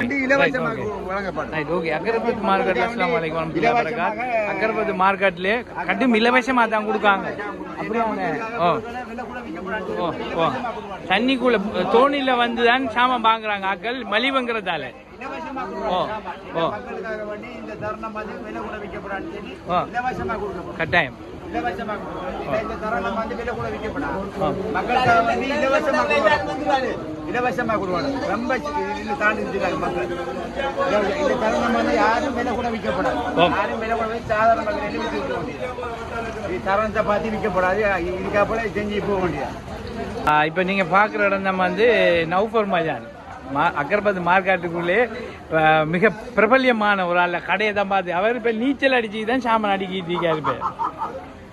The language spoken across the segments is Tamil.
வண்டி இலவசமாக வழங்கப்படும். Right okay. அக்கரபத் மார்க்கெட் அஸ்லாம் வலைக்கம் அக்கரபத் மார்க்கெட்ல கடும் இலவசமா தான் கொடுக்காங்க. ஓ. ஓ ஓ. தண்ணிக்குள்ள தோணில வந்து தான் சாமான் வாங்குறாங்க ஆக்கள். மலிவுங்கிறதால. ஓ ஓ. கட்டாயம். இலவசமாக கொடுக்கப்படும் ரொம்ப தாண்டி மக்கள் இந்த தருணம் வந்து யாரும் விலை கூட விற்கப்படாது யாரும் விலை கூட வச்சு சாதாரண மக்கள் விற்க பார்த்து விற்கப்படாது இதுக்கா போல செஞ்சு போக முடியாது இப்போ நீங்கள் பார்க்குற இடம் நம்ம வந்து நௌஃபர் மஜான் மா அக்கர்பத் மார்க்கெட்டுக்குள்ளே மிக பிரபல்யமான ஒரு ஆள் கடையை தான் பார்த்து. அவர் இப்போ நீச்சல் அடிச்சு தான் சாமான் அடிக்கிட்டு இருக்காரு இப்போ.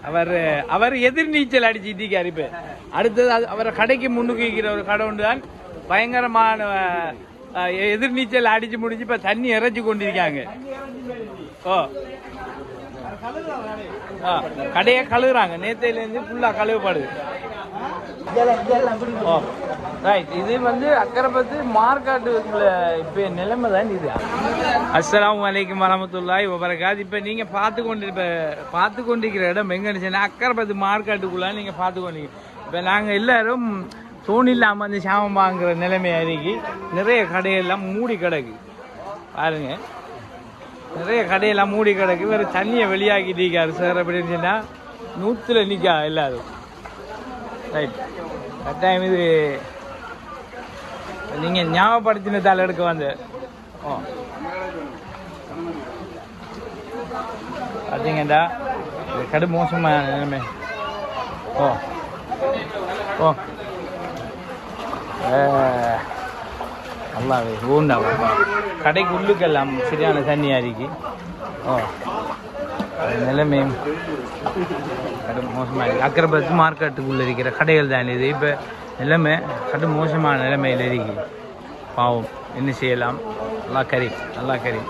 அவர் அவர் எதிர்நீச்சல் அடிச்சு அடிச்சுட்டு இருக்காரு இப்போ. அடுத்தது அது அவரை கடைக்கு முன்னுக்கு இருக்கிற ஒரு கடை ஒன்று தான் பயங்கரமான எதிர்நீச்சல் எதிர் நீச்சல் அடிச்சு முடிஞ்சு இப்போ தண்ணி இறைச்சி கொண்டிருக்காங்க. ஓ. கடையை கழுகுறாங்க நேத்தையிலேருந்து ஃபுல்லாக கழுவப்படுது. ரைட் இது வந்து அக்கரைபத்து மார்க்காட்டுக்குள்ள இப்போ நிலைமை தான் இது. அஸ்லாம் அலைக்கும் வரமத்துல்லாய் வபரகாத். இப்போ நீங்கள் பார்த்து கொண்டு இப்போ பார்த்து கொண்டிருக்கிற இடம் எங்கே இருந்துச்சுன்னா அக்கரப்பத்து மார்க்காட்டுக்குள்ள நீங்கள் பார்த்து கொண்டிருக்கீங்க. இப்போ நாங்கள் எல்லாரும் தோணி இல்லாமல் வந்து சாமம் வாங்குற நிலைமை அருகி நிறைய கடையெல்லாம் மூடி கிடக்கு. பாருங்க. நிறைய கடையெல்லாம் மூடி கிடக்கு. வேறு தண்ணியை வெளியாக்கிட்டு சார் அப்படின்னு சொன்னால் நூற்றில் நிற்கா எல்லாரும். ரைட் கட்டாயம் இது நீங்கள் ஞாபகப்படுத்தினதால் எடுக்க வந்து. ஓ. பார்த்தீங்கடா இது கடும் மோசமாக நிலைமை. ஓ. ஓ. நல்லாவே ஊண்டா. கடைக்கு உள்ளுக்கெல்லாம் சரியான தண்ணி அரிக்கு ஓ. அது நிலைமையும் கடும் மோசமாக இருக்குது அக்கரபத்து மார்க்கெட்டுக்குள்ளே இருக்கிற கடைகள் தான் இது. இப்போ நிலைமை கடும் மோசமான நிலைமையில் இருக்கு. பாவம். என்ன செய்யலாம்? நல்லா கறி நல்லா கறி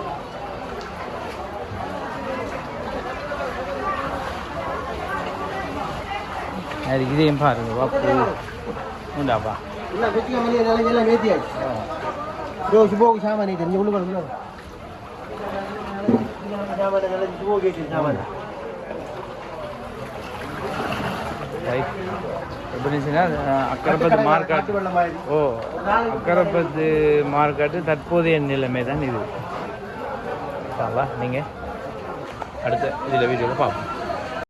அதுக்கு இதையும் பாருங்க. வாப்பு. உண்டாப்பா இல்லை குச்சிக்க மணி வேத்தியாச்சு சாமான் நீ உள்ள உள்ள சாமான் நல்லா போகு சாமான் ரைட் எப்படி சொன்னால் அக்கரப்பத்து மார்க்கெட் ஓ அக்கரப்பத்து மார்க்கெட்டு தற்போதைய நிலைமை தான் இது. நீங்கள் அடுத்த இதில் வீடியோவில் பார்ப்போம்